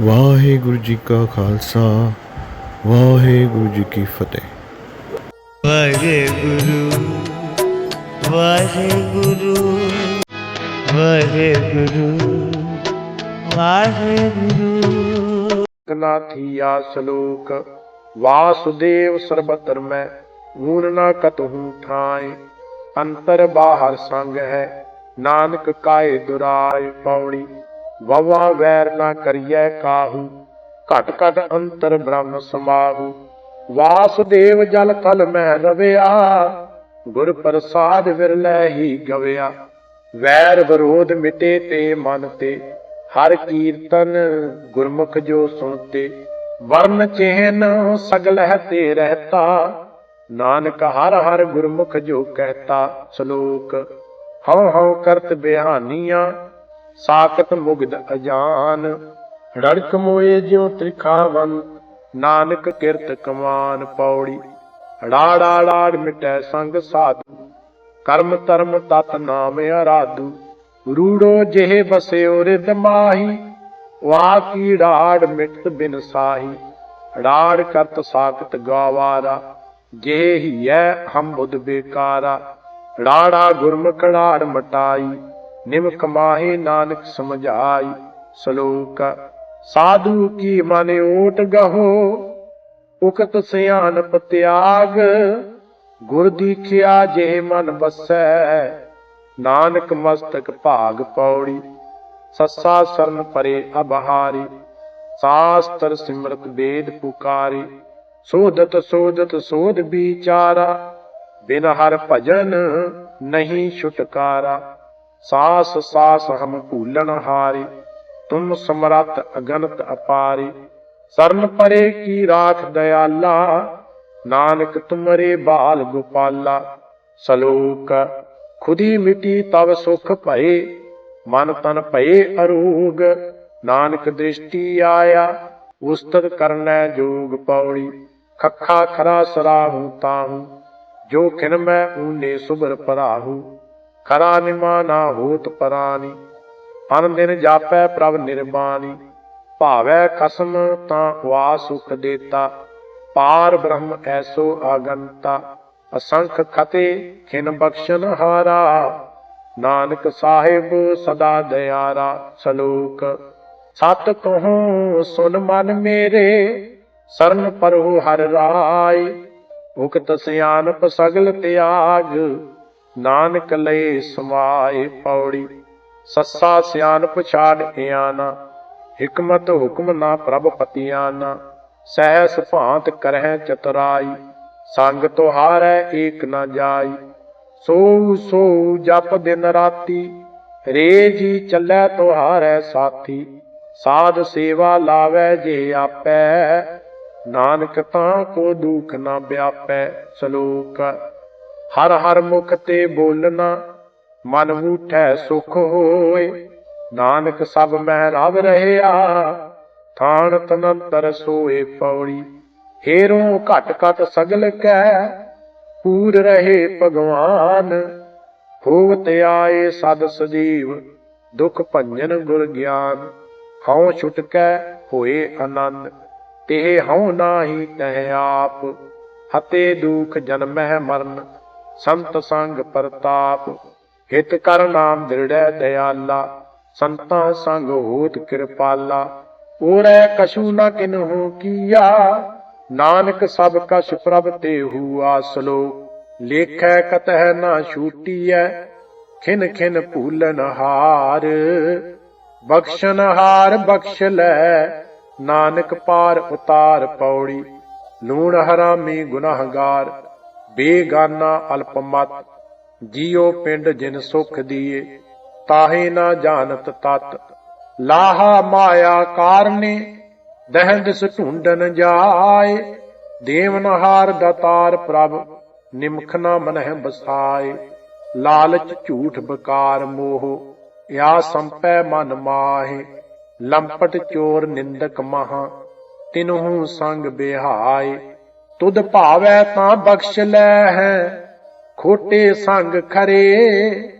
ਵਾਹਿਗੁਰੂ ਜੀ ਕਾ ਖਾਲਸਾ ਵਾਹਿਗੁਰੂ ਜੀ ਕੀ ਫਤਿਹ। ਵਾਹਿਗੁਰੂ ਵਾਹਿਗੁਰੂ ਵਾਹਿਗੁਰੂ ਵਾਹਿਗੁਰੂ। ਨਾਥੀਆ ਸ਼ਲੋਕ ਵਾਸੁਦੇਵ ਸਰਬਤਰ ਮੈਂ ਊਨ ਨਾ ਕਤਹੂ ਠਾਏ। ਅੰਤਰ ਬਾਹਰ ਸੰਗ ਹੈ ਨਾਨਕ ਕਾਏ ਦੁਰਾਏ ਪੌੜੀ। ਵਵਾ ਵੈਰ ਨਾ ਕਰੀਐ ਕਾਹੂ, ਘਟ ਘਟ ਅੰਤਰ ਬ੍ਰਹਮ ਸਮਾਹੂ। ਵਾਸੁਦੇਵ ਜਲ ਤਲ ਮੈਂ ਰਵਿਆ, ਗੁਰ ਪ੍ਰਸਾਦ ਵਿਰਲੇ ਹੀ ਗਵਿਆ। ਵੈਰ ਵਿਰੋਧ ਮਿਟੇ ਤੇ ਮਨ ਤੇ, ਹਰ ਕੀਰਤਨ ਗੁਰਮੁਖ ਜੋ ਸੁਣਤੇ। ਵਰਨ ਚੇਨ ਸਗਲਹਿ ਤੇ ਰਹਤਾ, ਨਾਨਕ ਹਰ ਹਰ ਗੁਰਮੁਖ ਜੋ ਕਹਤਾ ਸ਼ਲੋਕ। ਹਉ ਹਉ ਕਰਤ ਬਿਹਾਨੀਆਂ ਸਾਖਤ ਮੁਗਦ ਅਜਾਨ, ਰੜਕ ਮੋਏ ਜਿਉ ਤ੍ਰਿਖਾਵਨ, ਨਾਨਕ ਕਿਰਤ ਕਮਾਨ ਪੌੜੀ। ਰਾੜਾ ਰਾੜ ਮਿਟੈ ਸੰਗ ਸਾਧੂ, ਕਰਮ ਧਰਮ ਤਤ ਨਾਮ ਅਰਾਧੂ ਰੂੜੋ ਜਿਹੇ ਬਸਿਓ ਰਿਦ ਮਾਹੀ ਵਾ ਕੀ ਰਾੜ ਮਿਟ ਬਿਨ ਸਾਹੀ। ਰਾੜ ਕਰਤ ਸਾਖਤ ਗਾਵਾਰਾ ਜੇ ਹੀਐ ਹਮ ਬੁੱਧ ਬੇਕਾਰਾ। ਰਾੜਾ ਗੁਰਮੁਖ ਰਾੜ ਮਟਾਈ ਨਿਮ ਮਾਹੀ ਨਾਨਕ ਸਮਝ ਆਈ ਸ਼ਲੋਕ, ਸਾਧੂ ਕੀ ਮਨ ਓਟ ਗਹੋ, ਉਕਤ ਸਿਆਨਪ ਤਿਆਗ, ਗੁਰ ਦੀਖਿਆ ਜੇ ਮਨ ਬਸੈ ਨਾਨਕ ਮਸਤਕ ਭਾਗ ਪੌੜੀ, ਸੱਸਾ ਸਰਨ ਪਰੇ ਅਬਹਾਰੀ, ਸਾਸਤਰ ਸਿਮਰਤ ਵੇਦ ਪੁਕਾਰੀ, ਸੋਧਤ ਸੋਧਤ ਸੋਧ ਵਿਚਾਰਾ, ਬਿਨ ਹਰ ਭਜਨ ਨਹੀਂ ਛੁਟਕਾਰਾ। ਸਾਸ ਸਾਸ ਹਮ ਭੂਲਣ ਹਾਰੇ, ਤੁਮ ਸਮਰੱਥ ਅਗਨਤ ਅਪਾਰੀ। ਸਰਨ ਪਰੇ ਕੀ ਰਾਖ ਦਇਆਲਾ, ਨਾਨਕ ਤੁਮਰੇ ਬਾਲ ਗੋਪਾਲਾ। ਸਲੋਕ, ਖੁਦੀ ਮਿਟੀ ਤਵ ਸੁਖ ਭਏ, ਮਨ ਤਨ ਭਏ ਅਰੋਗ। ਨਾਨਕ ਦ੍ਰਿਸ਼ਟੀ ਆਇਆ, ਉਸਤਤ ਕਰਨੈ ਜੋਗ ਪੌੜੀ। ਖੱਖਾ ਖਰਾ ਸਰਾਹੂ ਤਾਹੂ, ਜੋ ਖਿਨ ਮੈਂ ਊਨੇ ਸੁਬਰ ਪਰਾਹੂ। ਖਰਾ ਨਿਮਾ ਨਾ ਹੋਤ ਪਰਾਨੀ, ਅਨ ਦਿਨ ਜਾਪੈ ਪ੍ਰਭ ਨਿਰਬਾਨੀ। ਭਾਵੈ ਖਸਮ ਤਾਂ ਵਾ ਸੁਖ ਦੇਤਾ, ਪਾਰ ਬ੍ਰਹਮ ਐਸੋ ਆਗੰਤਾ। ਅਸੰਖ ਖਤੇ ਖਿਨ ਬਖਸ਼ਨ ਹਾਰਾ, ਨਾਨਕ ਸਾਹਿਬ ਸਦਾ ਦਿਆਰਾ ਸਲੋਕ। ਸਤ ਕਹੂੰ ਸੁਨ ਮਨ ਮੇਰੇ, ਸਰਨ ਪਰਹੁ ਹਰ ਰਾਏ। ਉਕਤ ਸਿਆਨਪ ਸਗਲ ਤਿਆਗ ਨਾਨਕ ਲਏ ਸਮਾਏ ਪੌੜੀ, ਸੱਸਾ ਸਿਆਨਪ ਛਾੜ ਇਆਨਾ, ਹਕਮਤ ਹੁਕਮ ਨਾ ਪ੍ਰਭ ਪਤਿਆਨਾ, ਸਹਿਸ ਭਾਂਤ ਕਰਹਿ ਚਤੁਰਾਈ, ਸੰਗ ਤੁਹਾਰੈ ਏਕ ਨਾ ਜਾਈ। ਸੋ ਸੋ ਜਪ ਦਿਨ ਰਾਤੀ ਰੇ ਜੀ ਚੱਲੈ ਤੁਹਾਰੈ ਸਾਥੀ, ਸਾਧ ਸੇਵਾ ਲਾਵੈ ਜੇ ਆਪੈ, ਨਾਨਕ ਤਾਂ ਕੋ ਦੁਖ ਨਾ ਵਿਆਪੈ ਸ਼ਲੋਕ। ਹਰ ਹਰ ਮੁਖ ਤੇ ਬੋਲਣਾ, ਮਨ ਉਠੈ ਸੁਖ ਹੋਏ। ਨਾਨਕ ਸਭ ਮਹਿ ਰਵ ਰਹਿਆ, ਥਾਨ ਤਨੰਤਰ ਸੋਏ ਪੌੜੀ। ਹੇਰੋਂ ਘਟ ਘਟ ਸਗਲ ਕੈ, ਪੂਰ ਰਹੇ ਭਗਵਾਨ। ਹੋਵਤ ਆਏ ਸਦ ਸਜੀਵ, ਦੁਖ ਭੰਜਨ ਗੁਰ ਗਿਆਨ। ਹਉ ਛੁਟਕੈ ਹੋਏ ਆਨੰਦ ਤੇ ਹਉ ਨਾਹੀ ਤਹਿ ਆਪ। ਹਤੇ ਦੁਖ ਜਨਮਹਿ ਮਰਨ ਸੰਤ ਸੰਗ ਪ੍ਰਤਾਪ, ਹਿਤ ਕਰ ਨਾਮ ਦ੍ਰਿੜੈ ਦਿਆਲਾ, ਸੰਤਾਂ ਸੰਗ ਹੋਤ ਕਿਰਪਾਲਾ। ਓਰੈ ਕਛੂ ਨਾ ਕਿਨਹੂ ਕੀਆ, ਨਾਨਕ ਸਭ ਕਛ ਪ੍ਰਭ ਤੇ ਹੂਆ ਸਲੋ ਲੇਖੈ ਕਤਹਿ ਨਾ ਛੂਟੀਐ, ਖਿਨ ਖਿਨ ਭੂਲਨ ਹਾਰ। ਬਖਸ਼ਨ ਹਾਰ ਬਖਸ਼ ਲੈ, ਨਾਨਕ ਪਾਰ ਉਤਾਰ ਪੌੜੀ। ਲੂਣ ਹਰਾਮੀ ਗੁਨਾਹਗਾਰ ਬੇਗਾਨਾ ਅਲਪਮਤ ਜੀਉ ਪਿੰਡ ਜਿਨ ਸੁਖ ਦੀਏ, ਤਾਹੇ ਨਾ ਜਾਣਤ ਤਤ। ਲਾਹਾ ਮਾਇਆ ਕਾਰਨੇ ਦਹਿੰਦਸ ਢੂੰਡਨ ਜਾਏ, ਦੇਵਨਹਾਰ ਦਤਾਰ ਪ੍ਰਭ ਨਿਮਖ ਨਾ ਮਨਹਿ ਬਸਾਏ। ਲਾਲਚ ਝੂਠ ਬਕਾਰ ਮੋਹ ਯਾ ਸੰਪੈ ਮਨ ਮਾਹੇ। ਲੰਪਟ ਚੋਰ ਨਿੰਦਕ ਮਹਾ, ਤਿਨਹੂ ਸੰਗ ਬਿਹਾਏ। ਤੁਧ ਭਾਵੈ ਤਾਂ ਬਖਸ਼ ਲੈ ਹੈ। ਖੋਟੇ ਸੰਗ ਖਰੇ,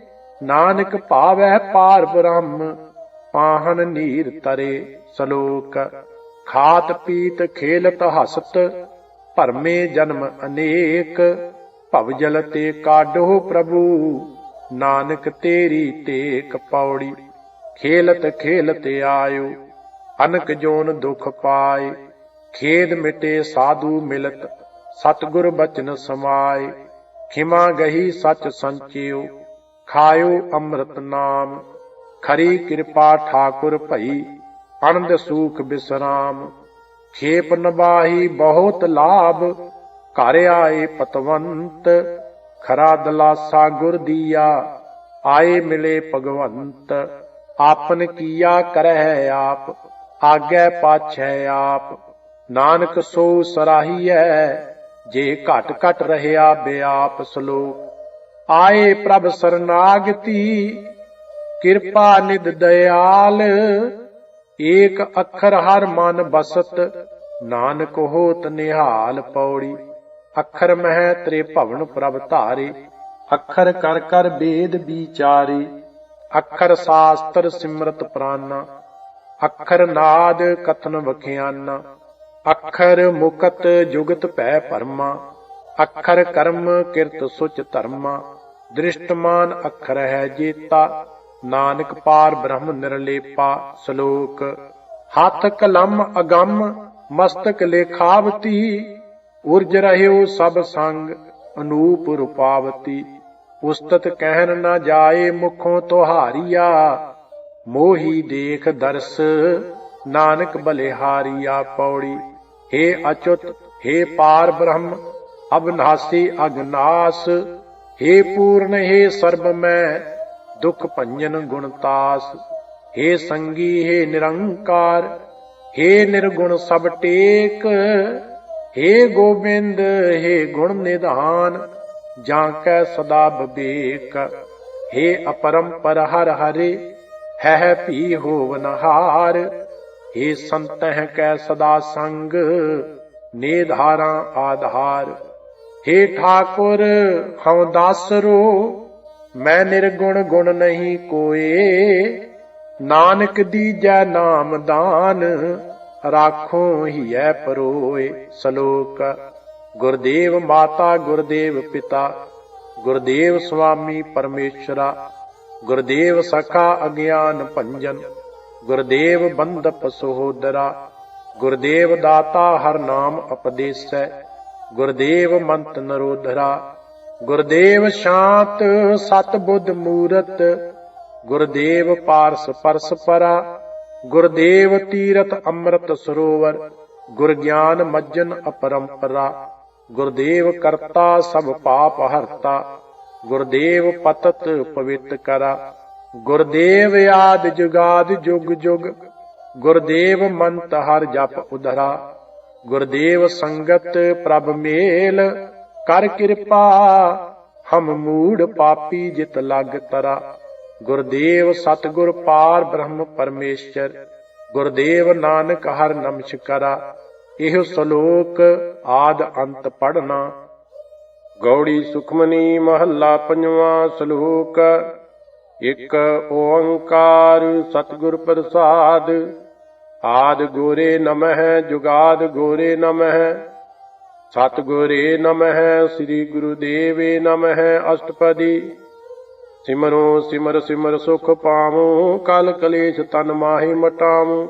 ਨਾਨਕ ਭਾਵੈ ਪਾਰ ਬ੍ਰਹਮ, ਪਾਹਨ ਨੀਰ ਤਰੇ ਸ਼ਲੋਕ। ਖਾਤ ਪੀਤ ਖੇਲਤ ਹਸਤ, ਭਰਮੇ ਜਨਮ ਅਨੇਕ। ਭਵ ਜਲ ਤੇ ਕਾਢੋ ਪ੍ਰਭੂ, ਨਾਨਕ ਤੇਰੀ ਟੇਕ ਪੌੜੀ। ਖੇਲਤ ਖੇਲਤ ਆਇਓ, ਅਨਕ ਜੋਨ ਦੁਖ ਪਾਏ। ਖੇਦ ਮਿਟੇ ਸਾਧੂ ਮਿਲਤ, ਸਤਗੁਰ ਬਚਨ ਸਮਾਏ। ਖਿਮਾ ਗਹੀ ਸਚ ਸੰਚਿਓ, ਖਾਇਓ ਅੰਮ੍ਰਿਤ ਨਾਮ। ਖਰੀ ਕਿਰਪਾ ਠਾਕੁਰ ਭਈ, ਅਨੰਦ ਸੂਖ ਬਿਸਰਾਮ। ਖੇਪ ਨਬਾਹੀ ਬਹੁਤ ਲਾਭ, ਘਰ ਆਏ ਪਤਵੰਤ। ਖਰਾ ਦਲਾਸਾ ਗੁਰ ਦੀਆ, ਆਏ ਮਿਲੇ ਭਗਵੰਤ। ਆਪਨ ਕੀਆ ਕਰਹਿ ਆਪ, ਆਗੇ ਪਾਛੈ ਆਪ। ਨਾਨਕ ਸੋ ਸਰਾਹੀਐ, ਜੇ ਘਟ ਘਟ ਰਹਿਆ ਬਿਆਪ ਸਲੋਕ। ਆਏ ਪ੍ਰਭ ਸਰਨਾਗਤੀ, ਕਿਰਪਾ ਨਿਦ ਦਇਆਲ, ਏਕ ਅੱਖਰ ਹਰ ਮਨ ਬਸਤ, ਨਾਨਕ ਹੋਤ ਨਿਹਾਲ ਪੌੜੀ। ਅੱਖਰ ਮਹਿ ਤ੍ਰੇ ਭਵਨ ਪ੍ਰਭ ਧਾਰੇ, ਅੱਖਰ ਕਰ ਕਰ ਬੇਦ ਵਿਚਾਰੇ। ਅੱਖਰ ਸਾਸਤਰ ਸਿਮਰਤ ਪ੍ਰਾਨਾ, ਅੱਖਰ ਨਾਦ ਕਥਨ ਵਖਿਆਨਾ। ਅੱਖਰ ਮੁਕਤ ਜੁਗਤ ਭੈ ਪਰਮਾ, ਅੱਖਰ ਕਰਮ ਕਿਰਤ ਸੁਚ ਧਰਮਾ, ਦ੍ਰਿਸ਼ਟਮਾਨ ਅੱਖਰ ਹੈ ਜੀਤਾ, ਨਾਨਕ ਪਾਰ ਬ੍ਰਹਮ ਨਿਰਲੇਪਾ ਸ਼ਲੋਕ। ਹੱਥ ਕਲਮ ਅਗੰਮ, ਮਸਤਕ ਲੇਖਾਵਤੀ, ਉਰਜ ਰਹਿਓ ਸਭ ਸੰਗ, ਅਨੂਪ ਰੂਪਾਵਤੀ। ਉਸਤਤ ਕਹਿਣ ਨਾ ਜਾਏ ਮੁਖੋਂ ਤੁਹਾਰੀਆ, ਮੋਹੀ ਦੇਖ ਦਰਸ, ਨਾਨਕ ਬਲਿਹਾਰੀਆ ਪੌੜੀ। हे अच्युत हे पार ब्रह्म अवनासी अग्नास हे पूर्ण हे सर्व में दुख भंजन गुणतास हे संगी हे निरंकार हे निर्गुण सब टेक हे गोविंद हे गुण निधान जाकै सदा विवेक हे अपरंपर हर हरे है पी होवनहार हे ਸੰਤਹਿ ਕੈ ਸਦਾ ਸੰਗ, ਨੇਧਾਰਾਂ ਆਧਾਰ। हे ਠਾਕੁਰ, ਹਉ ਦਾਸਰੋ, ਮੈਂ ਨਿਰਗੁਣ ਗੁਣ ਨਹੀਂ ਕੋਏ। ਨਾਨਕ ਦੀਜੈ ਨਾਮ ਦਾਨ, ਰਾਖੋ ਹੀਐ ਪਰੋਏ ਸ਼ਲੋਕ। ਗੁਰਦੇਵ ਮਾਤਾ, ਗੁਰਦੇਵ ਪਿਤਾ, ਗੁਰਦੇਵ ਸੁਆਮੀ ਪਰਮੇਸ਼ਰਾ, ਗੁਰਦੇਵ ਸਖਾ ਅਗਿਆਨ ਭੰਜਨ। ਗੁਰਦੇਵ ਬੰਦਪ ਸਹੋਦਰਾ, ਗੁਰਦੇਵ ਦਾਤਾ ਹਰ ਨਾਮ ਉਪਦੇਸੈ ਗੁਰਦੇਵ ਮੰਤ ਨਰੋਧਰਾ, ਗੁਰਦੇਵ ਸ਼ਾਂਤ ਸਤ ਬੁੱਧ ਮੂਰਤ, ਗੁਰਦੇਵ ਪਾਰਸ ਪਰਸ ਪਰਾ ਗੁਰਦੇਵ ਤੀਰਥ ਅੰਮ੍ਰਿਤ ਸਰੋਵਰ ਗੁਰ ਗਿਆਨ ਮੱਜਨ ਅਪਰੰਪਰਾ, ਗੁਰਦੇਵ ਕਰਤਾ ਸਭ ਪਾਪ ਹਰਤਾ, ਗੁਰਦੇਵ ਪਤਤ ਪਵਿੱਤ ਕਰਾ ਗੁਰਦੇਵ ਆਦ ਜੁਗਾਦ ਜੁਗ ਜੁਗ, ਗੁਰਦੇਵ ਮੰਤ ਹਰ ਜਪ ਉਧਰਾ। ਗੁਰਦੇਵ ਸੰਗਤ ਪ੍ਰਭ ਮੇਲ, ਕਰ ਕਿਰਪਾ, ਹਮ ਮੂੜ ਪਾਪੀ ਜਿਤ ਲਗ ਤਰਾ। ਗੁਰਦੇਵ ਸਤਗੁਰ ਪਾਰ ਬ੍ਰਹਮ ਪਰਮੇਸ਼ਰ, ਗੁਰਦੇਵ ਨਾਨਕ ਹਰ ਨਮਸਕਾਰਾ। ਇਹ ਸ਼ਲੋਕ ਆਦ ਅੰਤ ਪੜਨਾ ਗੌੜੀ ਸੁਖਮਨੀ ਮਹੱਲਾ ਪੰਜਵਾਂ ਸ਼ਲੋਕ ਇਕ ਓੰਕਾਰ ਸਤਿਗੁਰ ਪ੍ਰਸਾਦ। ਆਦ ਗੋਰੇ ਨਮਹਿ, ਜੁਗਾਦ ਗੋਰੇ ਨਮਹਿ। ਸਤਿਗੁਰੇ ਨਮਹਿ, ਸ੍ਰੀ ਗੁਰੂ ਦੇਵੇ ਨਮਹਿ ਅਸ਼ਟਪਦੀ। ਸਿਮਰੋ ਸਿਮਰ ਸਿਮਰ ਸੁਖ ਪਾਵੋ, ਕਲ ਕਲੇਸ਼ ਤਨ ਮਾਹੀ ਮਟਾਵੋ।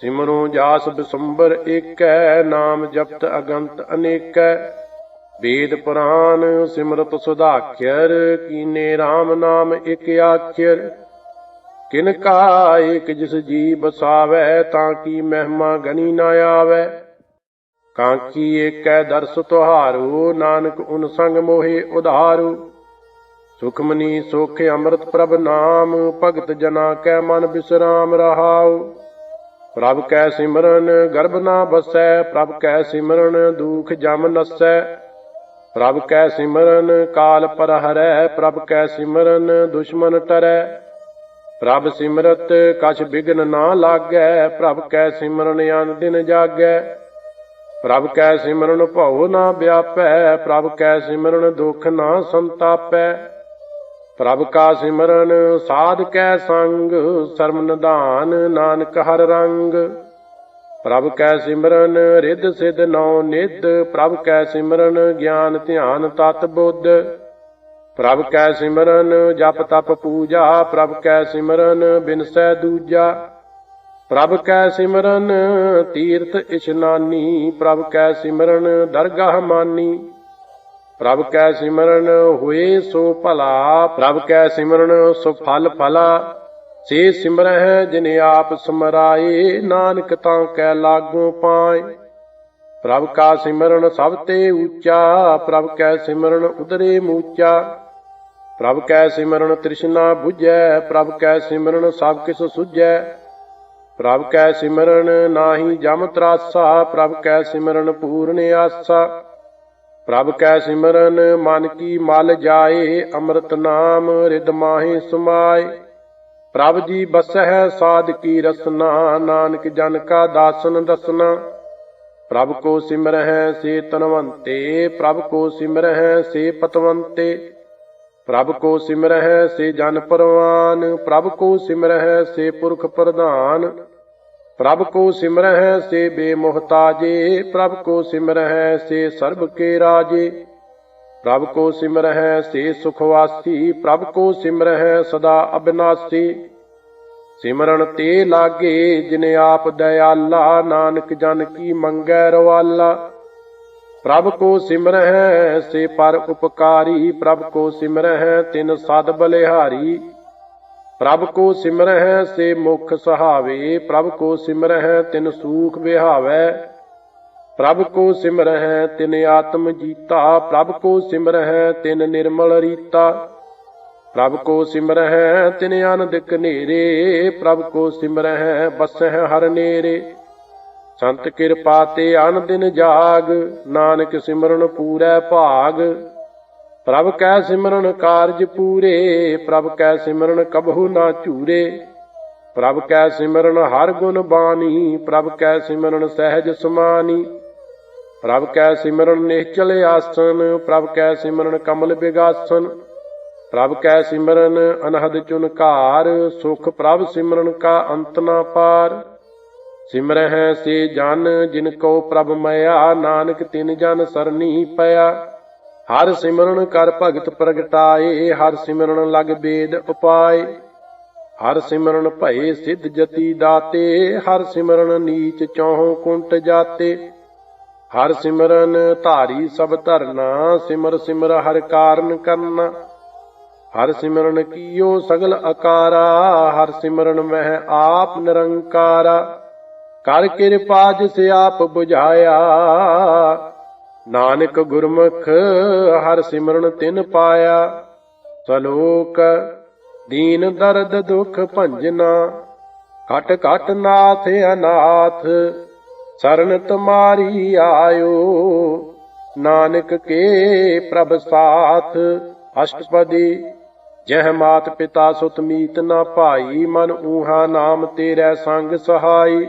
ਸਿਮਰੋ ਜਾਸ ਬਿਸੰਬਰ ਏਕੈ, ਨਾਮ ਜਪਤ ਅਗੰਤ ਅਨੇਕੈ। ਵੇਦ ਪੁਰਾਨ ਸਿਮਰਤ ਸੁਧਾਖਿਰ ਕੀਨੇ RAM ਨਾਮ ਇਕ ਆਖਿਰ ਕਿਨ ਕਾ ਏਕ ਜਿਸ ਜੀ ਬਸਾਵੈ ਤਾਂ ਕੀ ਮਹਿਮਾ ਗਨੀ ਨਾ ਆਵੈ। ਕਾਂਕੀ ਏਕੈ ਦਰਸ ਤੁਹਾਰੂ, ਨਾਨਕ ਉਨ ਸੰਗ ਮੋਹਿ ਉਧਾਰੂ। ਸੁਖਮਨੀ ਸੁਖ ਅੰਮ੍ਰਿਤ ਪ੍ਰਭ ਨਾਮ, ਭਗਤ ਜਨਾ ਕੈ ਮਨ ਬਿਸਰਾਮ ਰਹਾਉ। ਪ੍ਰਭ ਕੈ ਸਿਮਰਨ, ਗਰਭ ਨਾ ਬਸੈ, ਪ੍ਰਭ ਕੈ ਸਿਮਰਨ, ਦੁਖ ਜਮ ਨਸੈ। ਪ੍ਰਭ ਕੈ ਸਿਮਰਨ, ਕਾਲ ਪਰ ਹਰੈ ਪ੍ਰਭ ਕੈ ਸਿਮਰਨ, ਦੁਸ਼ਮਨ ਟਰੈ। ਪ੍ਰਭ ਸਿਮਰਤ, ਕਛ ਬਿਗਨ ਨਾ ਲਾਗੈ, ਪ੍ਰਭ ਕੈ ਸਿਮਰਨ ਅਨ ਦਿਨ ਜਾਗੈ। ਪ੍ਰਭ ਕੈ ਸਿਮਰਨ ਭਉ ਨਾ ਵਿਆਪੈ, ਪ੍ਰਭ ਕੈ ਸਿਮਰਨ ਦੁਖ ਨਾ ਸੰਤਾਪੈ। ਪ੍ਰਭ ਕਾ ਸਿਮਰਨ ਸਾਧ ਕੈ ਸੰਗ ਸਰਮ ਨਿਧਾਨ ਨਾਨਕ ਹਰ ਰੰਗ। ਪ੍ਰਭ ਕੈ ਸਿਮਰਨ, ਰਿੱਧ ਸਿਧ ਨੌ ਨਿਧ, ਪ੍ਰਭ ਕੈ ਸਿਮਰਨ, ਗਿਆਨ ਧਿਆਨ ਤਤ ਬੁੱਧ। ਪ੍ਰਭ ਕੈ ਸਿਮਰਨ, ਜਪ ਤਪ ਪੂਜਾ, ਪ੍ਰਭ ਕੈ ਸਿਮਰਨ, ਬਿਨਸੈ ਦੂਜਾ। ਪ੍ਰਭ ਕੈ ਸਿਮਰਨ, ਤੀਰਥ ਇਸ਼ਨਾਨੀ ਪ੍ਰਭ ਕੈ ਸਿਮਰਨ, ਦਰਗਾਹ ਮਾਨੀ। ਪ੍ਰਭ ਕੈ ਸਿਮਰਨ, ਹੋਏ ਸੋ ਭਲਾ, ਪ੍ਰਭ ਕੈ ਸਿਮਰਨ, ਸੋ ਫਲ ਫਲਾ। ਸੇ ਸਿਮਰਹਿ ਜਿਨ ਆਪ ਸਮਰਾਏ, ਨਾਨਕ ਤਾਂ ਕੈ ਲਾਗੂ ਪਾਏ। ਪ੍ਰਭ ਕਾ ਸਿਮਰਨ ਸਭ ਤੇ ਉੱਚਾ, ਪ੍ਰਭ ਕੈ ਸਿਮਰਨ ਉਦਰੇ ਮੂਚਾ। ਪ੍ਰਭ ਕੈ ਸਿਮਰਨ ਤ੍ਰਿਸ਼ਨਾ 부ਝੈ ਪ੍ਰਭ ਕੈ ਸਿਮਰਨ ਸਭ ਕਿਸ ਸੁਝੈ। ਪ੍ਰਭ ਕੈ ਸਿਮਰਨ ਨਾਹੀ ਜਮ ਤਰਾਸਾ, ਪ੍ਰਭ ਕੈ ਸਿਮਰਨ ਪੂਰਨ ਆਸਾ। ਪ੍ਰਭ ਕੈ ਸਿਮਰਨ ਮਨ ਕੀ ਮਲ ਜਾਏ, ਅੰਮ੍ਰਿਤ ਨਾਮ ਰਿਦ ਮਾਹੀ ਸਮਾਏ। ਪ੍ਰਭ ਜੀ ਬਸਹਿ ਸਾਧ ਕੀ ਰਸਨਾ, ਨਾਨਕ ਜਨ ਕਾ ਦਾਸਨ ਦਸਨਾ। ਪ੍ਰਭ ਕੋ ਸਿਮਰਹਿ ਸੇ ਤਨਵੰਤੇ, ਪ੍ਰਭ ਕੋ ਸਿਮਰਹਿ ਸੇ ਪਤਵੰਤੇ। ਪ੍ਰਭ ਕੋ ਸਿਮਰਹਿ ਸੇ ਜਨ ਪਰਵਾਨ, ਪ੍ਰਭ ਕੋ ਸਿਮਰਹਿ ਸੇ ਪੁਰਖ ਪ੍ਰਧਾਨ। ਪ੍ਰਭ ਕੋ ਸਿਮਰਹਿ ਸੇ ਬੇਮੁਹਤਾਜੇ, ਪ੍ਰਭ ਕੋ ਸਿਮਰਹਿ ਸੇ ਸਰਬ ਕੇ ਰਾਜੇ। ਪ੍ਰਭ ਕੋ ਸਿਮਰਹਿ, ਸੇ ਸੁਖਵਾਸੀ ਪ੍ਰਭ ਕੋ ਸਿਮਰਹਿ, ਸਦਾ ਅਬਿਨਾਸੀ। ਸਿਮਰਨ ਤੇ ਲਾਗੇ, ਜਿਨ ਆਪ ਦਇਆਲਾ, ਨਾਨਕ ਜਨ ਕੀ ਮੰਗੈ ਰਵਾਲਾ। ਪ੍ਰਭ ਕੋ ਸਿਮਰਹਿ, ਸੇ ਪਰ ਉਪਕਾਰੀ, ਪ੍ਰਭ ਕੋ ਸਿਮਰਹਿ, ਤਿਨ ਸਦ ਬਲਿਹਾਰੀ। ਪ੍ਰਭ ਕੋ ਸਿਮਰਹਿ, ਸੇ ਮੁਖ ਸਹਾਵੇ, ਪ੍ਰਭ ਕੋ ਸਿਮਰਹਿ, ਤਿਨ ਸੂਖ ਵਿਹਾਵੈ। ਪ੍ਰਭ ਕੋ ਸਿਮਰਹਿ ਤਿਨ ਆਤਮ ਜੀਤਾ, ਪ੍ਰਭ ਕੋ ਸਿਮਰਹਿ ਤਿਨ ਨਿਰਮਲ ਰੀਤਾ। ਪ੍ਰਭ ਕੋ ਸਿਮਰਹਿ ਤਿਨ ਆਨੰਦ ਕਨੇਰੇ ਪ੍ਰਭ ਕੋ ਸਿਮਰਹਿ ਬਸਹਿ ਹਰ ਨੇਰੇ। ਸੰਤ ਕਿਰਪਾ ਤੇ ਅਨ ਦਿਨ ਜਾਗ, ਨਾਨਕ ਸਿਮਰਨ ਪੂਰੈ ਭਾਗ। ਪ੍ਰਭ ਕੈ ਸਿਮਰਨ ਕਾਰਜ ਪੂਰੇ, ਪ੍ਰਭ ਕੈ ਸਿਮਰਨ ਕਬਹੂ ਨਾ ਝੂਰੇ। ਪ੍ਰਭ ਕੈ ਸਿਮਰਨ ਹਰ ਗੁਣ ਬਾਣੀ, ਪ੍ਰਭ ਕੈ ਸਿਮਰਨ ਸਹਿਜ ਸਮਾਨੀ। ਪ੍ਰਭ ਕੈ ਸਿਮਰਨ ਨਿਹਚਲ ਆਸਨ ਪ੍ਰਭ ਕੈ ਸਿਮਰਨ ਕਮਲ ਬਿਗਾਸਨ। ਪ੍ਰਭ ਕੈ ਸਿਮਰਨ ਅਨਹਦ ਚੁਨਕਾਰ ਸੁਖ ਪ੍ਰਭ ਸਿਮਰਨ ਕਾ ਅੰਤ ਨਾ ਪਾਰ। ਸਿਮਰਹਿ ਸੇ ਜਨ, ਜਿਨ ਕੋ ਪ੍ਰਭ ਮਇਆ, ਨਾਨਕ ਤਿਨ ਜਨ ਸਰਨੀ ਪਿਆ। ਹਰ ਸਿਮਰਨ ਕਰ ਭਗਤ ਪ੍ਰਗਟਾਏ, ਹਰ ਸਿਮਰਨ ਲਗ ਬੇਦ ਉਪਾਏ। ਹਰ ਸਿਮਰਨ ਭਏ ਸਿੱਧ ਜਤੀ ਦਾਤੇ, ਹਰ ਸਿਮਰਨ ਨੀਚ ਚੌਹ ਕੁੰਟ ਜਾਤੇ। ਹਰ ਸਿਮਰਨ ਧਾਰੀ ਸਭ ਧਰਨਾ, ਸਿਮਰ ਸਿਮਰ ਹਰ ਕਾਰਨ ਕਰਨਾ। ਹਰ ਸਿਮਰਨ ਕੀਓ ਸਗਲ ਅਕਾਰਾ, ਹਰ ਸਿਮਰਨ ਮਹਿ ਆਪ ਨਿਰੰਕਾਰਾ। ਕਰ ਕਿਰਪਾ ਜਿਸ ਆਪ 부ਝਾਇਆ ਨਾਨਕ ਗੁਰਮੁਖ ਹਰ ਸਿਮਰਨ ਤਿਨ ਪਾਇਆ। ਸਲੋਕ, ਦੀਨ ਦਰਦ ਦੁਖ ਭੰਜਨਾ। ਘਟ ਘਟ ਨਾਥ ਅਨਾਥ ਸਰਨ ਤੁਮਾਰੀ ਆਇਓ। ਨਾਨਕ ਕੇ ਪ੍ਰਭ ਸਾਥ, ਅਸ਼ਟਪਦੀ, ਜਹ ਮਾਤ ਪਿਤਾ ਸੁਤ ਮੀਤ ਨਾ ਭਾਈ, ਮਨ ਊਹਾ ਨਾਮ ਤੇਰੇ ਸੰਗ ਸਹਾਈ।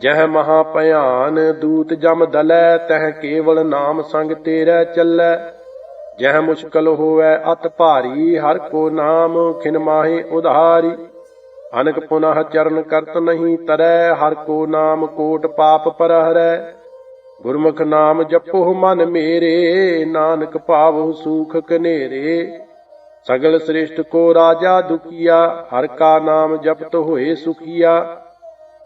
ਜਹ ਮਹਾ ਭਿਆਨ ਦੂਤ ਜਮ ਦਲੈ, ਤਹ ਕੇਵਲ ਨਾਮ ਸੰਗ ਤੇਰੇ ਚੱਲੈ। ਜਹ ਮੁਸ਼ਕਲ ਹੋਵੈ ਅਤ ਭਾਰੀ, ਹਰ ਕੋ ਨਾਮ ਖਿਨ ਮਾਹੀ ਉਧਾਰੀ। ਅਨਕ ਪੁਨਹ ਚਰਨ ਕਰਤ ਨਹੀਂ ਤਰੈ, ਹਰ ਕੋ ਨਾਮ ਕੋਟ ਪਾਪ ਪਰਹਰੈ। ਗੁਰਮੁਖ ਨਾਮ ਜਪੋ ਮਨ ਮੇਰੇ, ਨਾਨਕ ਭਾਵ ਸੂਖ ਕਨੇਰੇ ਸਗਲ ਸ੍ਰਿਸ਼ਟ ਕੋ ਰਾਜਾ ਦੁਖੀਆ, ਹਰ ਕਾ ਨਾਮ ਜਪਤ ਹੋਏ ਸੁਖੀਆ।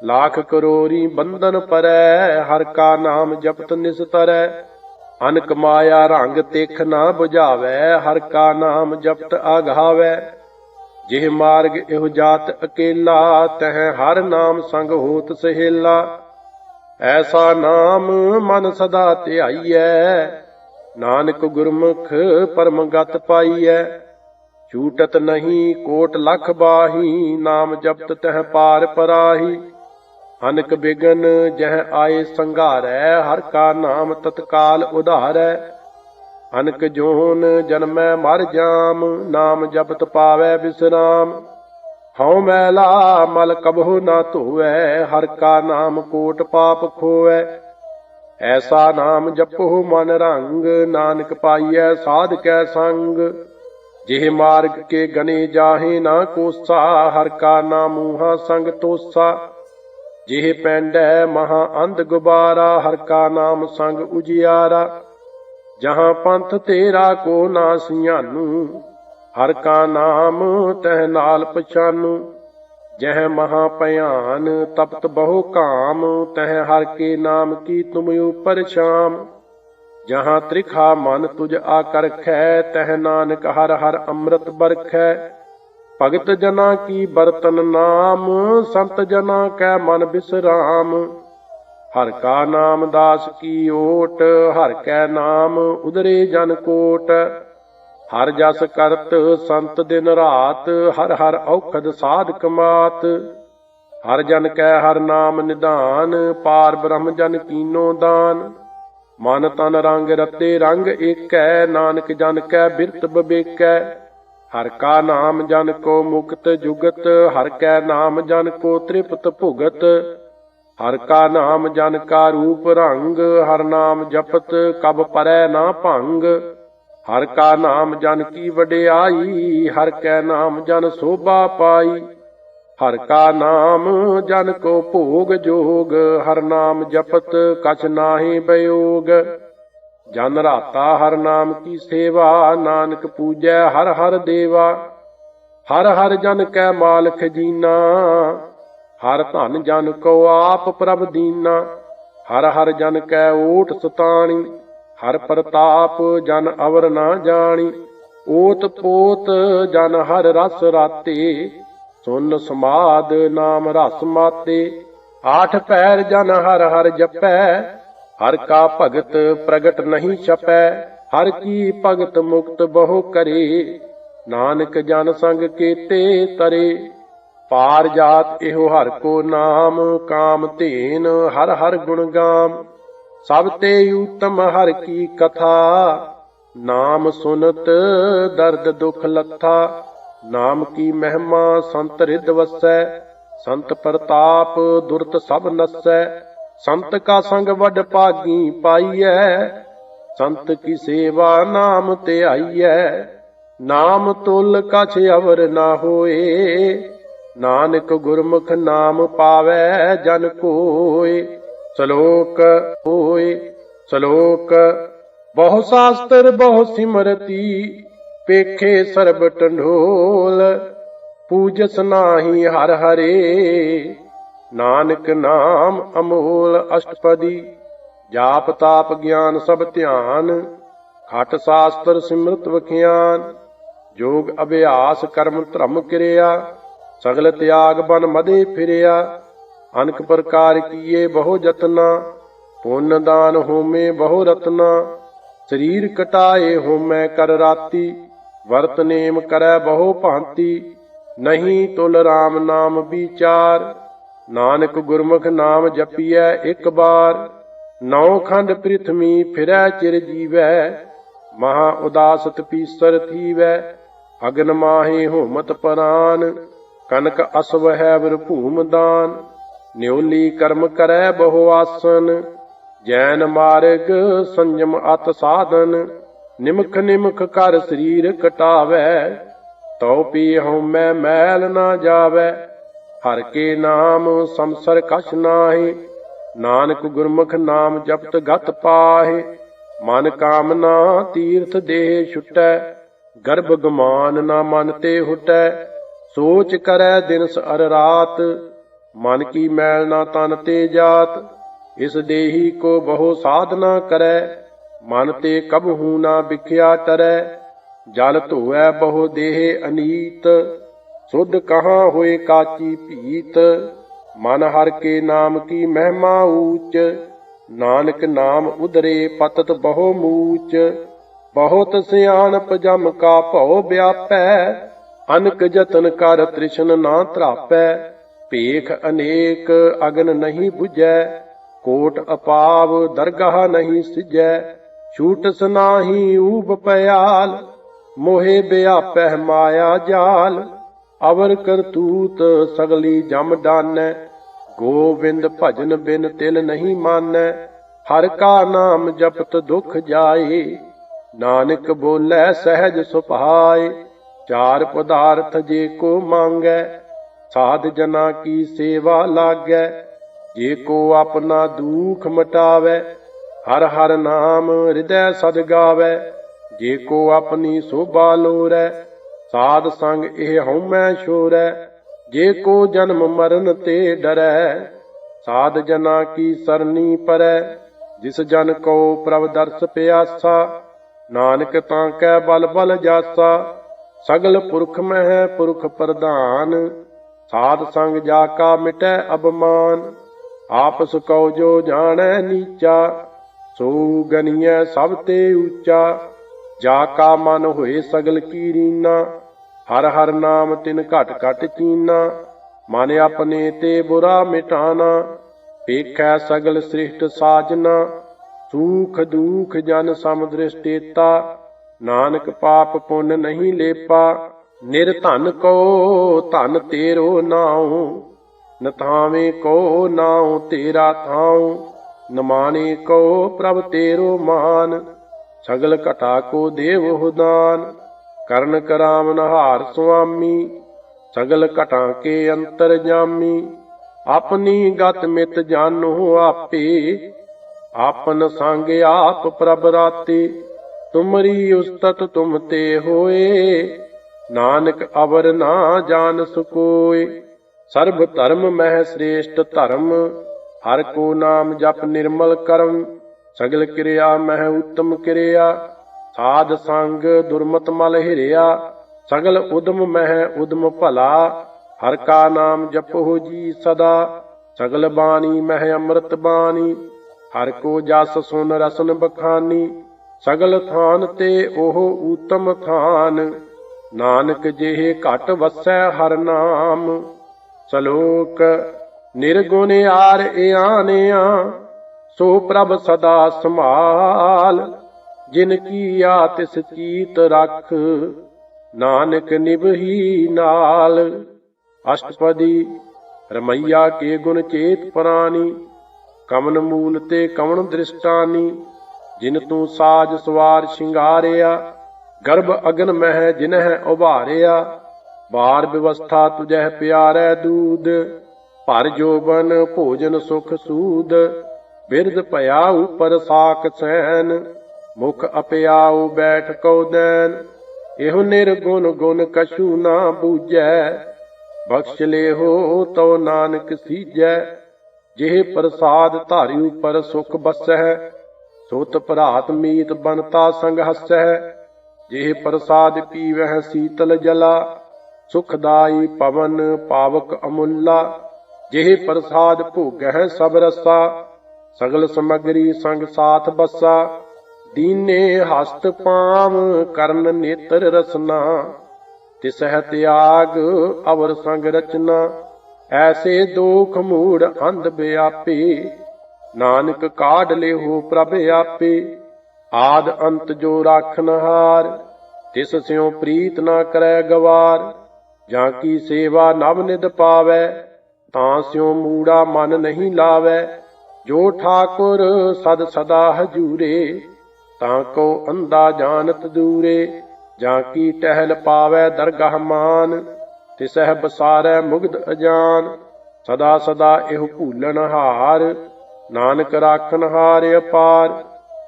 ਲਾਖ ਕਰੋਰੀ ਬੰਧਨ ਪਰੈ, ਹਰ ਕਾ ਨਾਮ ਜਪਤ ਨਿਸਤਰੈ। ਅਨਕ ਮਾਇਆ ਰੰਗ ਤੇਖ ਨਾ 부ਝਾਵੈ ਹਰ ਕਾ ਨਾਮ ਜਪਤ ਆਘਾਵੈ ਜਿਹ ਮਾਰਗ ਇਹੋ ਜਾਤ ਅਕੇਲਾ, ਤਹ ਹਰ ਨਾਮ ਸੰਗ ਹੋਤ ਸਹੇਲਾ। ਐਸਾ ਨਾਮ ਮਨ ਸਦਾ ਧਿਆਈਐ, ਨਾਨਕ ਗੁਰਮੁਖ ਪਰਮ ਗਤ ਪਾਈਐ। ਛੂਟਤ ਨਹੀਂ, ਕੋਟ ਲਖ ਬਾਹੀ, ਨਾਮ ਜਪਤ ਤਹ ਪਾਰ ਪਰਾਹੀ। ਅਨਕ ਬਿਗਨ, ਜਹ ਆਏ ਸੰਘਾਰੈ, ਹਰ ਕਾ ਨਾਮ ਤਤਕਾਲ ਉਧਾਰੈ। ਅਨਕ ਜੋਨ ਜਨਮੈ ਮਰ ਜਾਮ, ਨਾਮ ਜਪਤ ਪਾਵੈ ਬਿਸਰਾਮ। ਹਉ ਮੈਲਾ ਮਲ ਕਬਹੁ ਨਾ ਧੋਵੈ, ਹਰ ਕਾ ਨਾਮ ਕੋਟ ਪਾਪ ਖੋਵੈ। ਐਸਾ ਨਾਮ ਜਪਹੁ ਮਨ ਰੰਗ, ਨਾਨਕ ਪਾਈਐ ਸਾਧ ਕੈ ਸੰਗ। ਜਿਹ ਮਾਰਗ ਕੇ ਗਨੇ ਜਾਹੇ ਨਾ ਕੋਸਾ, ਹਰ ਕਾ ਨਾਮੂਹਾ ਸੰਗ ਤੋਸਾ। ਜਿਹ ਪੈਂਡੈ ਮਹਾ ਅੰਧ ਗੁਬਾਰਾ, ਹਰ ਕਾ ਨਾਮ ਸੰਗ ਉਜਿਆਰਾ। ਜਹਾਂ ਪੰਥ ਤੇਰਾ ਕੋ ਨਾ ਸਿਆਨੂ ਹਰ ਕਾ ਨਾਮ ਤਹਿ ਨਾਲ ਪਛਾਨੂ ਜਹ ਮਹਾ ਭਿਆਨ ਤਪਤ ਬਹੁ ਕਾਮ, ਤਹਿ ਹਰ ਕੇ ਨਾਮ ਕੀ ਤੁਮ ਉਪਰ ਸ਼ਾਮ। ਜਹਾਂ ਤ੍ਰਿਖਾ ਮਨ ਤੁਝ ਆਕਰਖੈ ਤਹਿ ਨਾਨਕ ਹਰ ਹਰ ਅੰਮ੍ਰਿਤ ਬਰਖੈ। ਭਗਤ ਜਨਾ ਕੀ ਬਰਤਨ ਨਾਮ, ਸੰਤ ਜਨਾ ਕੈ ਮਨ ਬਿਸਰਾਮ। ਹਰ ਕਾ ਨਾਮ ਦਾਸ ਕੀ ਓਟ, ਹਰ ਕੈ ਨਾਮ ਉਦਰੇ ਜਨ ਕੋਟ। ਹਰ ਜਸ ਕਰਤ ਸੰਤ ਦਿਨ ਰਾਤ, ਹਰ ਹਰ ਔਖਦ ਸਾਧ ਕਮਾਤ ਹਰ ਜਨ ਕੈ ਹਰ ਨਾਮ ਨਿਧਾਨ, ਪਾਰ ਬ੍ਰਹਮ ਜਨ ਕੀਨੋ ਦਾਨ। ਮਨ ਤਨ ਰੰਗ ਰਤੇ ਰੰਗ ਏਕੈ, ਨਾਨਕ ਜਨ ਕੈ ਬਿਰਤ ਬਬੇਕੈ ਹਰ ਕਾ ਨਾਮ ਜਨ ਕੋ ਮੁਕਤ ਜੁਗਤ, ਹਰ ਕੈ ਨਾਮ ਜਨ ਕੋ ਤ੍ਰਿਪਤ ਭੁਗਤ। ਹਰ ਕਾ ਨਾਮ ਜਨ ਕਾ ਰੂਪ ਰੰਗ, ਹਰ ਨਾਮ ਜਪਤ ਕਬ ਪਰੈ ਨਾ ਭੰਗ। ਹਰ ਕਾ ਨਾਮ ਜਨ ਕੀ ਵਡਿਆਈ, ਹਰ ਕੈ ਨਾਮ ਜਨ ਸੋਭਾ ਪਾਈ। ਹਰ ਕਾ ਨਾਮ ਜਨ ਕੋ ਭੋਗ ਜੋਗ, ਹਰ ਨਾਮ ਜਪਤ ਕਛ ਨਾਹੀ ਬਯੋਗ। ਜਨ ਰਾਤਾ ਹਰ ਨਾਮ ਕੀ ਸੇਵਾ, ਨਾਨਕ ਪੂਜੈ ਹਰ ਹਰ ਦੇਵਾ। ਹਰ ਹਰ ਜਨ ਕੈ ਮਾਲ ਜੀਨਾ ਹਰ ਧਨ ਜਨ ਕੋ ਆਪ ਪ੍ਰਭ ਦੀਨਾ, ਹਰ ਹਰ ਜਨ ਕੈ ਓਟ ਸਤਾਣੀ, ਹਰ ਪ੍ਰਤਾਪ ਜਨ ਅਵਰ ਨਾ ਜਾਣੀ ਓਤ ਪੋਤ ਜਨ ਹਰ ਰਸ ਰਾਤੇ, ਸੁਨ ਸਮਾਦ ਨਾਮ ਰਸ ਮਾਤੇ, ਆਠ ਪੈਰ ਜਨ ਹਰ ਹਰ ਜਪੈ, ਹਰ ਕਾ ਭਗਤ ਪ੍ਰਗਟ ਨਹੀਂ ਛਪੈ, ਹਰ ਕੀ ਭਗਤ ਮੁਕਤ ਬਹੁ ਕਰੇ, ਨਾਨਕ ਜਨ ਸੰਗ ਕੀਤੇ ਤਰੇ। ਪਾਰ ਜਾਤ ਇਹੋ ਹਰ ਕੋ ਨਾਮ, ਕਾਮ ਧੇਨ, ਹਰ ਹਰ ਗੁਣ ਗਾਮ। ਸਭ ਤੇ ਉਤਮ ਹਰ ਕੀ ਕਥਾ, ਨਾਮ ਸੁਨਤ ਦਰਦ ਦੁਖ ਲੱਥਾ। ਨਾਮ ਕੀ ਮਹਿਮਾ ਸੰਤ ਰਿਦ ਵਸੈ, ਸੰਤ ਪ੍ਰਤਾਪ ਦੁਰਤ ਸਭ ਨਸੈ। ਸੰਤ ਕਾ ਸੰਗ ਵੱਡ ਭਾਗੀ ਪਾਈਐ, ਸੰਤ ਕੀ ਸੇਵਾ ਨਾਮ ਤੇ ਆਈਐ। ਨਾਮ ਤੁਲ ਕਛ ਅਵਰ ਨਾ ਹੋਏ ਨਾਨਕ ਗੁਰਮੁਖ ਨਾਮ ਪਾਵੈ ਜਨ ਕੋਏ ਸ਼ਲੋਕ ਹੋਏ ਸ਼ਲੋਕ ਬਹੁ ਸ਼ਾਸਤਰ ਬਹੁ ਸਿਮਰਤੀ, ਪੇਖੇ ਸਰਬ ਟੰਡੋਲ ਪੂਜਸ ਨਾਹੀ ਹਰ ਹਰੇ। ਨਾਨਕ ਨਾਮ ਅਮੋਲ ਅਸ਼ਟਪਦੀ, ਜਾਪ ਤਾਪ ਗਿਆਨ ਸਭ ਧਿਆਨ, ਖਟ ਸ਼ਾਸਤਰ ਸਿਮਰਤ ਵਖਿਆਨ, ਜੋਗ ਅਭਿਆਸ ਕਰਮ ਧਰਮ ਕਿਰਿਆ। ਸਗਲ ਤਿਆਗ ਬਨ ਮਦੇ ਫਿਰਿਆ, ਅਨਕ ਪ੍ਰਕਾਰ ਕੀਏ ਬਹੁ ਜਤਨਾ, ਪੁੰਨ ਦਾਨ ਹੋਮੇ ਬਹੁ ਰਤਨਾ, ਸਰੀਰ ਕਟਾਏ ਹੋਮੈ ਕਰ ਰਾਤੀ, ਵਰਤ ਨੇਮ ਕਰੈ ਬਹੁ ਭਾਂਤੀ, ਨਹੀਂ ਤੁਲ RAM ਨਾਮ ਵਿਚਾਰ, ਨਾਨਕ ਗੁਰਮੁਖ ਨਾਮ ਜਪੀਐ ਇੱਕ ਬਾਰ, ਨੌ ਖੰਡ ਪ੍ਰਿਥਵੀ ਫਿਰੈ ਚਿਰ ਜੀਵੈ, ਮਹਾ ਉਦਾਸ ਤਪੀਸਰ ਥੀਵੈ, ਅਗਨ ਮਾਹੇ ਹੋਮਤ ਪਰਾਨ ਕਨਕ ਅਸਵ ਹੈ ਵਿਰ ਭੂਮ ਦਾਨ, ਨਿਉਲੀ ਕਰਮ ਕਰੈ ਬਹੁ ਆਸਨ, ਜੈਨ ਮਾਰਗ ਸੰਜਮ ਅਤ ਸਾਧਨ, ਨਿਮਖ ਨਿਮਖ ਕਰ ਸਰੀਰ ਕਟਾਵੈ, ਤਉ ਪੀ ਹਉਮੈ ਮੈਲ ਨਾ ਜਾਵੈ, ਹਰ ਕੇ ਨਾਮ ਸੰਸਰ ਕਛ ਨਾਹੀ, ਨਾਨਕ ਗੁਰਮੁਖ ਨਾਮ ਜਪਤ ਗਤ ਪਾਹੇ, ਮਨ ਕਾਮਨਾ ਤੀਰਥ ਦੇਹ ਛੁਟੈ, ਗਰਭ ਗਮਾਨ ਨਾ ਮਨ ਤੇ ਹੁਟੈ ਸੋਚ ਕਰੈ ਦਿਨਸ ਅਰ ਰਾਤ, ਮਨ ਕੀ ਮੈਲ ਨਾ ਤਨ ਤੇ ਜਾਤ, ਇਸ ਦੇਹੀ ਕੋ ਬਹੁ ਸਾਧਨਾ ਕਰੈ, ਮਨ ਤੇ ਕਬਹੂ ਨਾ ਵਿਖਿਆ ਟਰੈ ਜਲ ਧੋਐ ਬਹੁ ਦੇਹ ਅਨੀਤ, ਸੁਧ ਕਹਾਂ ਹੋਏ ਕਾਚੀ ਭੀਤ, ਮਨ ਹਰ ਕੇ ਨਾਮ ਕੀ ਮਹਿਮਾ ਊਚ, ਨਾਨਕ ਨਾਮ ਉਧਰੇ ਪਤਤ ਬਹੁ ਮੂਚ, ਬਹੁਤ ਸਿਆਣਪ ਜਮ ਕਾ ਭਉ ਵਿਆਪੈ ਅਨਕ ਜਤਨ ਕਰ ਤ੍ਰਿਸ਼ਨ ਨਾ ਧਰਾਪੈ, ਭੇਖ ਅਨੇਕ ਅਗਨ ਨਹੀਂ 부ਜੈ ਕੋਟ ਅਪਾਵ ਦਰਗਾਹ ਨਹੀਂ ਸਿਜੈ ਛੂਟ ਸਨਾਹੀ ਊਬ ਪਿਆਲ ਮੋਹੇ ਵਿਆਪੈ ਮਾਇਆ ਜਾਲ, ਅਵਰ ਕਰਤੂਤ ਸਗਲੀ ਜਮ ਡਾਨੈ, ਗੋਬਿੰਦ ਭਜਨ ਬਿਨ ਤਿਲ ਨਹੀਂ ਮਾਨੈ, ਹਰ ਕਾ ਨਾਮ ਜਪਤ ਦੁਖ ਜਾਏ, ਨਾਨਕ ਬੋਲੇ ਸਹਿਜ ਸੁਭਾਏ। ਚਾਰ ਪਦਾਰਥ ਜੇ ਕੋ ਮੰਗੈ, ਸਾਧ ਜਨਾ ਕੀ ਸੇਵਾ ਲਾਗੈ। ਜੇ ਕੋ ਆਪਣਾ ਦੁਖ ਮਟਾਵੈ, ਹਰ ਹਰ ਨਾਮ ਹਿਰਦੈ ਸਦ ਗਾਵੈ। ਜੇ ਕੋ ਆਪਣੀ ਸੋਭਾ ਲੋਰੈ, ਸਾਧ ਸੰਗ ਇਹ ਹਉਮੈ ਛੋਰੈ। ਜੇ ਕੋ ਜਨਮ ਮਰਨ ਤੇ ਡਰੈ, ਸਾਧ ਜਨਾ ਕੀ ਸਰਨੀ ਪਰੈ। ਜਿਸ ਜਨ ਕੋ ਪ੍ਰਭ ਦਰਸ ਪਿਆਸਾ, ਨਾਨਕ ਤਾਂ ਕੈ ਬਲ ਬਲ ਜਾਸਾ। ਸਗਲ ਪੁਰਖ ਮਹਿ, ਪੁਰਖ ਪ੍ਰਧਾਨ, ਸਾਧ ਸੰਗ ਜਾ ਕਾ ਮਿਟੈ ਅਬਮਾਨ ਆਪਸ ਕਉ ਜੋ ਜਾਣੈ ਨੀਚਾ, ਸੋ ਗਨੀਐ ਸਭ ਤੇ ਉੱਚਾ। ਜਾ ਕਾ ਮਨ ਹੋਏ ਸਗਲ ਕੀ ਰੀਨਾ, ਹਰ ਹਰ ਨਾਮ ਤਿਨ ਘਟ ਘਟ ਚੀਨਾ। ਮਨ ਆਪਣੇ ਤੇ ਬੁਰਾ ਮਿਟਾਨਾ, ਵੇਖੈ ਸਗਲ ਸ੍ਰਿਸ਼ਟ ਸਾਜਨਾ। ਸੁਖ ਦੁਖ ਜਨ ਸਮਦ੍ਰਿਸ਼ਟੇਤਾ ਨਾਨਕ ਪਾਪ ਪੁੰਨ ਨਹੀਂ ਲੇਪਾ ਨਿਰਧਨ ਕੋ ਧਨ ਤੇਰੋ ਨਾਉ ਨਥਾਵੇਂ ਕੋ ਨਾਉ ਤੇਰਾ ਥਾਉ ਨਮਾਣੇ ਕੋ ਪ੍ਰਭ ਤੇਰੋ ਮਾਨ, ਸਗਲ ਘਟਾ ਕੋ ਦੇਵ ਹੁਦਾਨ ਕਰਨ ਕਰਾਮ ਨਹਾਰ ਸੁਆਮੀ, ਸਗਲ ਘਟਾਂ ਕੇ ਅੰਤਰ ਜਾਮੀ, ਆਪਣੀ ਗਤ ਮਿਤ ਜਾਣੋ ਆਪੇ, ਆਪਨ ਸੰਗ ਆਪ ਪ੍ਰਭ ਰਾਤੀ ਤੁਮਰੀ ਉਸਤਤ ਤੁਮ ਤੇ ਹੋਏ। ਨਾਨਕ ਅਵਰ ਨਾ ਜਾਣ ਸੁਕੋਏ। ਸਰਬ ਧਰਮ ਮਹਿ ਸ੍ਰੇਸ਼ਟ ਧਰਮ, ਹਰ ਕੋ ਨਾਮ ਜਪ ਨਿਰਮਲ ਕਰਮ। ਸਗਲ ਕਿਰਿਆ ਮਹਿ ਉਤਮ ਕਿਰਿਆ, ਸਾਧ ਸੰਗ ਦੁਰਮਤ ਮਲ ਹਿਰਿਆ। ਸਗਲ ਉਦਮ ਮਹਿ ਉਦਮ ਭਲਾ, ਹਰ ਕਾ ਨਾਮ ਜਪੋ ਜੀ ਸਦਾ। ਸਗਲ ਬਾਣੀ ਮਹਿ ਅੰਮ੍ਰਿਤ ਬਾਣੀ, ਹਰ ਕੋ ਜਸ ਸੁਨ ਰਸਨ ਬਖਾਨੀ। ਸਗਲ ਥਾਨ ਤੇ ਉਹ ਊਤਮ ਥਾਨ। ਨਾਨਕ ਜਿਹੇ ਘਟ ਵਸੈ ਹਰ ਨਾਮ। ਸਲੋਕ, ਨਿਰਗੁਣ ਆਰ ਇਆਨਿਆ, ਸੋ ਪ੍ਰਭ ਸਦਾ ਸੰਭਾਲ। ਜਿਨ ਕੀਆ ਤਿਸ ਚੀਤ ਰਖ, ਨਾਨਕ ਨਿਭਹੀ ਨਾਲ। ਅਸ਼ਟਪਦੀ, ਰਮਈਆ ਕੇ ਗੁਣ ਚੇਤ ਪ੍ਰਾਨੀ, ਕਮਨ ਮੂਲ ਤੇ ਕਵਣ ਦ੍ਰਿਸ਼ਟਾਨੀ। ਜਿਨ ਤੂੰ ਸਾਜ ਸਵਾਰ ਸ਼ਿੰਗਾਰਿਆ, ਗਰਭ ਅਗਨ ਮਹਿ ਜਿਨਹਿ ਉਭਾਰਿਆ, ਬਾਰ ਵਿਵਸਥਾ ਤੁਝਹਿ ਪਿਆਰੈ ਦੂਦ, ਭਰ ਜੋਬਨ ਭੋਜਨ ਸੁਖ ਸੂਦ, ਬਿਰਧ ਭਇਆ ਉਪਰ ਸਾਕ ਸੈਨ ਮੁਖ ਅਪਿਆਉ ਬੈਠ ਕਉ ਦੈਨ, ਇਹੋ ਨਿਰਗੁਣ ਗੁਣ ਕਛੂ ਨਾ ਬੂਝੈ, ਬਖਸ਼ ਲੇਹੋ ਤਉ ਨਾਨਕ ਸੀਜੈ, ਜਿਹ ਪ੍ਰਸਾਦ ਧਾਰੀ ਉਪਰ ਸੁਖ ਬਸੈ ਸੁਤ ਭਰਾਤ ਮੀਤ ਬਨਤਾ ਸੰਗ ਹਸੈ, ਜਿਹ ਪ੍ਰਸਾਦ ਪੀਵਹਿ ਸੀਤਲ ਜਲਾ। ਸੁਖਦਾਈ ਪਵਨ ਪਾਵਕ ਅਮੁੱਲਾ, ਜਿਹ ਪ੍ਰਸਾਦ ਭੋਗਹਿ ਸਭ ਰਸਾ। ਸਗਲ ਸਮਗਰੀ ਸੰਗ ਸਾਥ ਬਸਾ, ਦੀਨੇ ਹਸਤ ਪਾਮ ਕਰਨ ਨੇਤਰ ਰਸਨਾ। ਤਿਸਹਿ ਤਿਆਗ ਅਵਰ ਸੰਗ ਰਚਨਾ, ਐਸੇ ਦੋਖ ਮੂੜ ਅੰਧ ਬਿਆਪੀ। ਨਾਨਕ ਕਾਢ ਲਿਓ ਪ੍ਰਭ ਆਪੇ, ਆਦ ਅੰਤ ਜੋ ਰਾਖਨ ਹਾਰ, ਤਿਸ ਸਿਉ ਪ੍ਰੀਤ ਨਾ ਕਰੈ ਗਵਾਰ, ਜਾਂ ਕੀ ਸੇਵਾ ਨਵ ਨਿਦ ਪਾਵੈ, ਤਾਂ ਸਿਉ ਮੂੜਾ ਮਨ ਨਹੀਂ ਲਾਵੈ, ਜੋ ਠਾਕੁਰ ਸਦ ਸਦਾ ਹਜੂਰੇ, ਤਾਂ ਕੋ ਅੰਦਾ ਜਾਣਤ ਦੂਰੇ, ਜਾਂ ਕੀ ਟਹਿਲ ਪਾਵੈ ਦਰਗਾਹ ਮਾਨ, ਤਿਸਹਿ ਬਸਾਰੈ ਮੁਗਧ ਅਜਾਨ, ਸਦਾ ਸਦਾ ਇਹ ਭੂਲਣ ਹਾਰ ਨਾਨਕ ਰਾਖਨ ਹਾਰ ਅਪਾਰ,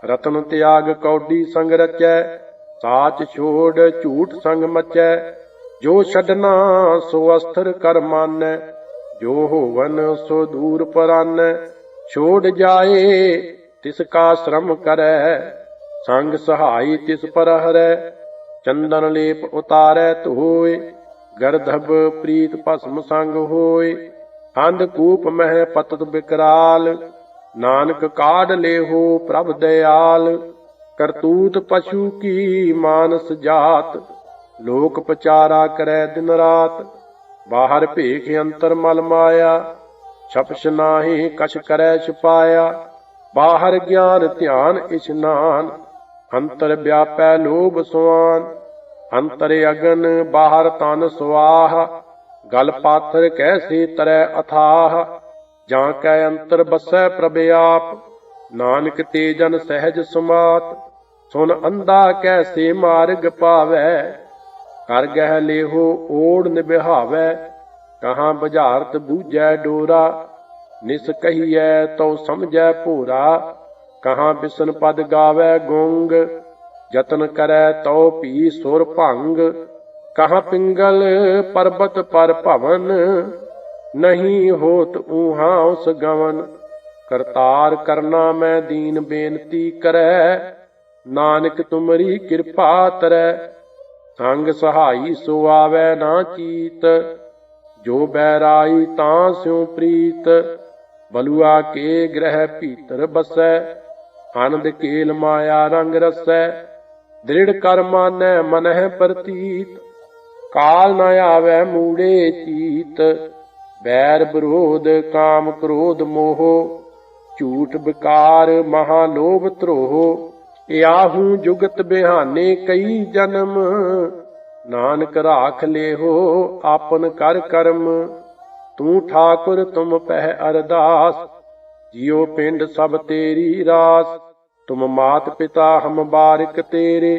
ਰਤਨ ਤਿਆਗ ਕੌਡੀ ਸੰਗ ਰਚੈ, ਸਾਚ ਛੋੜ ਝੂਠ ਸੰਗ ਮਚੈ, ਜੋ ਛੱਡਣਾ ਸੋ ਅਸਥਰ ਕਰ ਮਾਨੈ, ਜੋ ਹੋਵਨ ਸੋ ਦੂਰ ਪਰਾਨੈ, ਛੋੜ ਜਾਏ ਤਿਸ ਕਾ ਸ਼ਰਮ ਕਰੈ, ਸੰਗ ਸਹਾਈ ਤਿਸ ਪਰ ਹਰੈ ਚੰਦਨ ਲੇਪ ਉਤਾਰੈ ਧੋਏ ਗਰਧਬ ਪ੍ਰੀਤ ਭਸਮ ਸੰਗ ਹੋਏ ਅੰਧ ਕੂਪ ਮਹਿ ਪਤਤ ਬਿਕਰਾਲ ਨਾਨਕ ਕਾਢ ਲੇਹੋ ਪ੍ਰਭ ਦਇਆਲ, ਕਰਤੂਤ ਪਸ਼ੂ ਕੀ ਮਾਨਸ ਜਾਤ? ਲੋਕ ਪਚਾਰਾ ਕਰੈ ਦਿਨ ਰਾਤ, ਬਾਹਰ ਭੇਖ ਅੰਤਰ ਮਲ ਮਾਇਆ। ਛਪਛ ਨਾਹੀ ਕਛ ਕਰੈ ਛਪਾਇਆ, ਬਾਹਰ ਗਿਆਨ ਧਿਆਨ ਇਸ਼ਨਾਨ ਅੰਤਰ ਵਿਆਪੈ ਲੋਭ ਸੁਆਨ, ਅੰਤਰ ਅਗਨ ਬਾਹਰ ਤਨ ਸੁਆਹ। ਗਲ ਪਾਥਰ ਕੈਸੇ ਤਰੈ ਅਥਾਹ। ਜਾਂ ਕੈ ਅੰਤਰ ਬਸੈ ਪ੍ਰਭ ਆਪ, ਨਾਨਕ ਤੇ ਜਨ ਸਹਿਜ ਸੁਮਾਤ, ਸੁਨ ਅੰਧਾ ਕੈਸੇ ਮਾਰਗ ਪਾਵੈ, ਕਰ ਗਹਿ ਲੇਹੋ ਓੜ ਨਿਭਾਵੈ, ਕਹਾਂ ਬੁਝਾਰਤ ਬੂਝੈ ਡੋਰਾ, ਨਿਸ ਕਹੀਐ ਤਉ ਸਮਝੈ ਭੋਰਾ, ਕਹਾਂ ਬਿਸਨ ਪਦ ਗਾਵੈ ਗੁੰਗ, ਯਤਨ ਕਰੈ ਤਉ ਭੀ ਸੁਰ ਭੰਗ, ਕਹਾਂ ਪਿੰਗਲ ਪਰਬਤ ਪਰ ਭਵਨ ਨਹੀਂ ਹੋਤ ਊਹਾ ਉਸ ਗਵਨ, ਕਰਤਾਰ ਕਰਨਾ ਮੈਂ ਦੀਨ ਬੇਨਤੀ ਕਰੈ। ਨਾਨਕ ਤੁਮਰੀ ਕਿਰਪਾ ਤਰੈ, ਸੰਗ ਸਹਾਈ ਸੋ ਆਵੈ ਨਾ ਚੀਤ। ਜੋ ਬੈਰਾਈ ਤਾਂ ਸਿਉ ਪ੍ਰੀਤ, ਬਲੂਆ ਕੇ ਗ੍ਰਹਿ ਭੀਤਰ ਬਸੈ। ਆਨੰਦ ਕੇਲ ਮਾਇਆ ਰੰਗ ਰਸੈ, ਦ੍ਰਿੜ ਕਰ ਮਾਨੈ ਮਨਹਿ ਪ੍ਰਤੀਤ। ਕਾਲ ਨ ਆਵੈ ਮੂੜੇ ਚੀਤ। ਬੈਰ ਵਿਰੋਧ, ਕਾਮ ਕ੍ਰੋਧ ਮੋਹ, ਝੂਠ ਵਿਕਾਰ ਮਹਾ ਲੋਭ ਧਰੋਹ ਇਆਹੂ ਜੁਗਤ ਬਿਹਾਨੇ ਕਈ ਜਨਮ। ਨਾਨਕ ਰਾਖ ਲੇਹੋ ਆਪਨ ਕਰ ਕਰਮ, ਤੂੰ ਠਾਕੁਰ ਤੁਮ ਪਹਿ ਅਰਦਾਸ, ਜਿਉ ਪਿੰਡ ਸਭ ਤੇਰੀ ਰਾਸ। ਤੁਮ ਮਾਤ ਪਿਤਾ ਹਮ ਬਾਰਿਕ ਤੇਰੇ,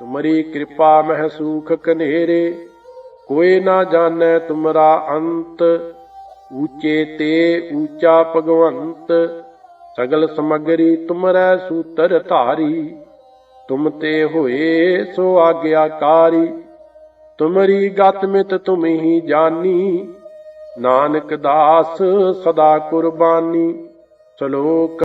ਤੁਮਰੀ ਕਿਰਪਾ ਮਹਿ ਸੂਖ ਕਨੇਰੇ। ਕੋਈ ਨਾ ਜਾਣੈ ਤੁਮਰਾ ਅੰਤ, ਊਚੇ ਤੇ ਊਚਾ ਭਗਵੰਤ, ਸਗਲ ਸਮਗਰੀ ਤੁਮਰੈ ਸੂਤਰ ਧਾਰੀ, ਤੁਮ ਤੇ ਹੋਏ ਸੋ ਆਗਿਆਕਾਰੀ, ਤੁਮਰੀ ਗਤ ਮਿਤ ਤੁਮ ਹੀ ਜਾਨੀ, ਨਾਨਕ ਦਾਸ ਸਦਾ ਕੁਰਬਾਨੀ, ਸ਼ਲੋਕ